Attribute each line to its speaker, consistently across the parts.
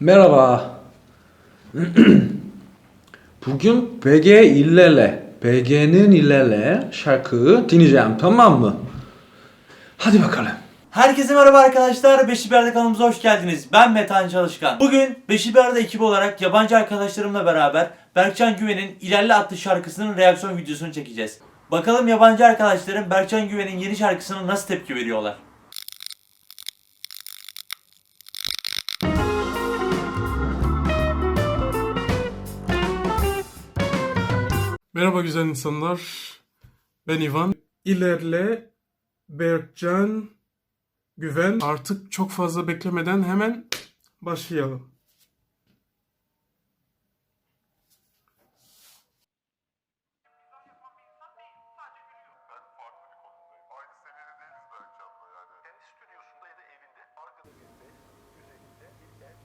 Speaker 1: Merhaba. Bugün BG İllele, BG'nin İllele şarkıyı dinleyeceğim tamam mı? Hadi bakalım.
Speaker 2: Herkese merhaba arkadaşlar. Beşi Berde kanalımıza hoş geldiniz. Ben Metan Çalışkan. Bugün Beşi Berde ekibi olarak yabancı arkadaşlarımla beraber Berkcan Güven'in İlerle adlı şarkısının reaksiyon videosunu çekeceğiz. Bakalım yabancı arkadaşlarım Berkcan Güven'in yeni şarkısına nasıl tepki veriyorlar.
Speaker 3: Merhaba güzel insanlar. Ben Ivan. İlerle Berkcan Güven. Artık çok fazla beklemeden hemen başlayalım.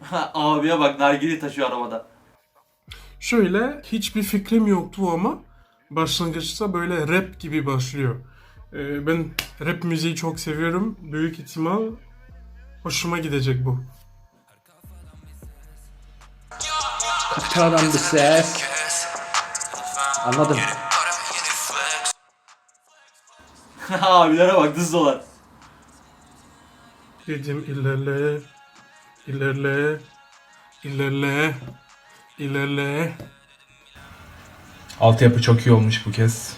Speaker 2: Ha, Abiye bak nargile taşıyor arabada.
Speaker 3: Şöyle hiçbir fikrim yoktu ama başlangıçta böyle rap gibi başlıyor. Ee, ben rap müziği çok seviyorum. Büyük ihtimal hoşuma gidecek bu.
Speaker 1: Kapitadan bir ses. Anladım.
Speaker 2: Abilere bak dızdolar.
Speaker 3: Dedim ilerle, ilerle, ilerle, ilerle.
Speaker 4: Altyapı çok iyi olmuş bu kez.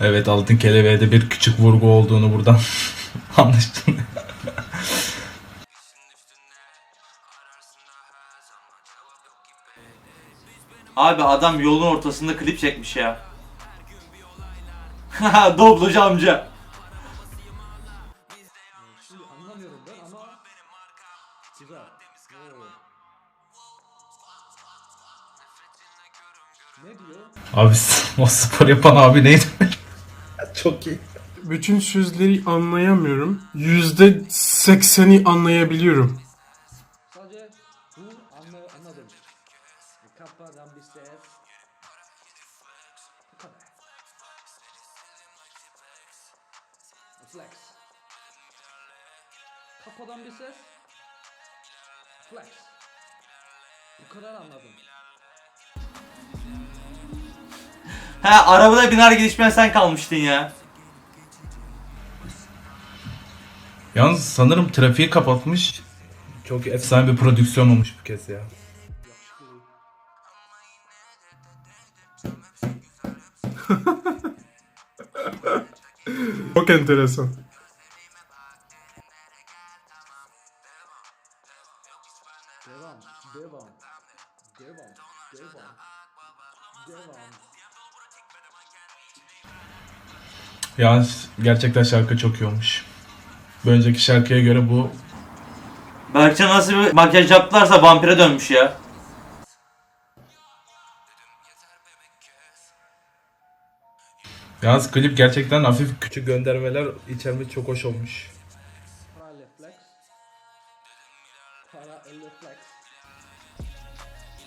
Speaker 4: Evet altın kelebeğe de bir küçük vurgu olduğunu buradan anlaştım.
Speaker 2: Abi adam yolun ortasında klip çekmiş ya. Doblocu amca.
Speaker 4: Abi o spor yapan abi neydi? çok iyi.
Speaker 3: Bütün sözleri anlayamıyorum. Yüzde sekseni anlayabiliyorum.
Speaker 1: Sadece bu anla, anladım. Kafadan bir ses. Bu kadar. Flex. Kafadan bir ses. Flex. Bu kadar anladım.
Speaker 2: Ha arabada bir nargile içmeyen sen kalmıştın ya.
Speaker 4: Yalnız sanırım trafiği kapatmış. Çok efsane bir prodüksiyon olmuş bu kez ya.
Speaker 3: Çok enteresan.
Speaker 1: Devam, devam, devam, devam, devam.
Speaker 4: Yalnız gerçekten şarkı çok iyi olmuş. Bir önceki şarkıya göre bu
Speaker 2: Berkcan nasıl bir makyaj yaptılarsa vampire dönmüş ya.
Speaker 4: Yalnız klip gerçekten hafif küçük göndermeler içermesi çok hoş olmuş.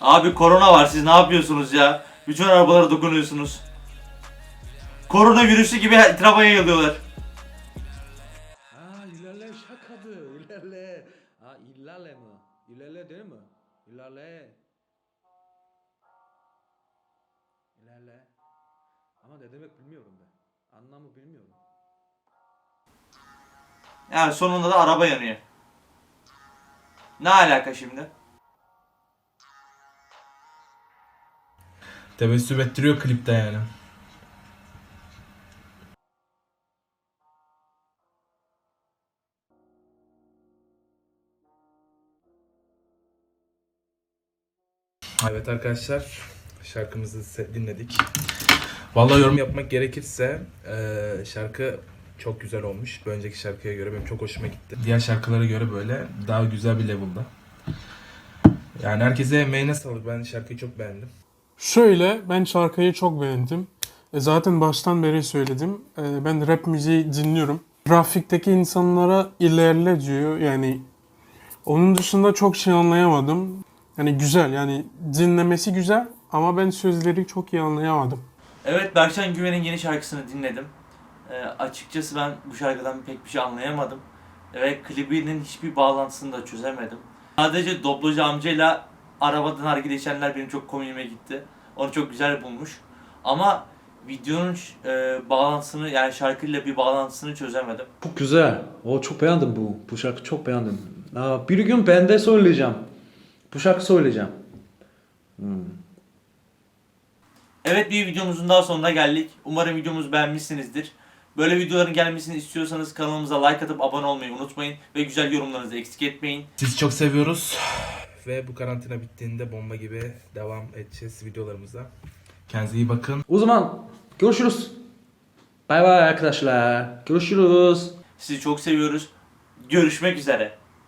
Speaker 2: Abi korona var siz ne yapıyorsunuz ya? Bütün arabalara dokunuyorsunuz. Korona virüsü gibi etrafa yayılıyorlar.
Speaker 1: Aa ilerle şakadı ilerle. Aa ilerle mi? İlerle değil mi? İlerle. İlerle. Ama ne demek bilmiyorum ben. Anlamı bilmiyorum.
Speaker 2: Yani sonunda da araba yanıyor. Ne alaka şimdi?
Speaker 4: Tebessüm ettiriyor klipte yani. Evet arkadaşlar şarkımızı dinledik. Vallahi yorum yapmak gerekirse eee, şarkı çok güzel olmuş. Bir önceki şarkıya göre benim çok hoşuma gitti. Diğer şarkılara göre böyle daha güzel bir level'da. Yani herkese emeğine sağlık. Ben şarkıyı çok beğendim.
Speaker 3: Şöyle ben şarkıyı çok beğendim. E, zaten baştan beri söyledim. E, ben rap müziği dinliyorum. Trafikteki insanlara ilerle diyor. Yani onun dışında çok şey anlayamadım. Yani güzel yani dinlemesi güzel ama ben sözleri çok iyi anlayamadım.
Speaker 2: Evet Berkcan Güven'in yeni şarkısını dinledim. Ee, açıkçası ben bu şarkıdan pek bir şey anlayamadım. ve klibinin hiçbir bağlantısını da çözemedim. Sadece Doblocu amcayla arabadan hareket geçenler benim çok komiğime gitti. Onu çok güzel bulmuş. Ama videonun e, bağlantısını yani şarkıyla bir bağlantısını çözemedim.
Speaker 1: Çok güzel. O çok beğendim bu. Bu şarkı çok beğendim. Aa, bir gün ben de söyleyeceğim. Bu şarkı söyleyeceğim. Hmm.
Speaker 2: Evet bir videomuzun daha sonuna geldik. Umarım videomuzu beğenmişsinizdir. Böyle videoların gelmesini istiyorsanız kanalımıza like atıp abone olmayı unutmayın. Ve güzel yorumlarınızı eksik etmeyin.
Speaker 4: Sizi çok seviyoruz. Ve bu karantina bittiğinde bomba gibi devam edeceğiz videolarımıza. Kendinize iyi bakın.
Speaker 1: O zaman görüşürüz. Bay bay arkadaşlar. Görüşürüz.
Speaker 2: Sizi çok seviyoruz. Görüşmek üzere.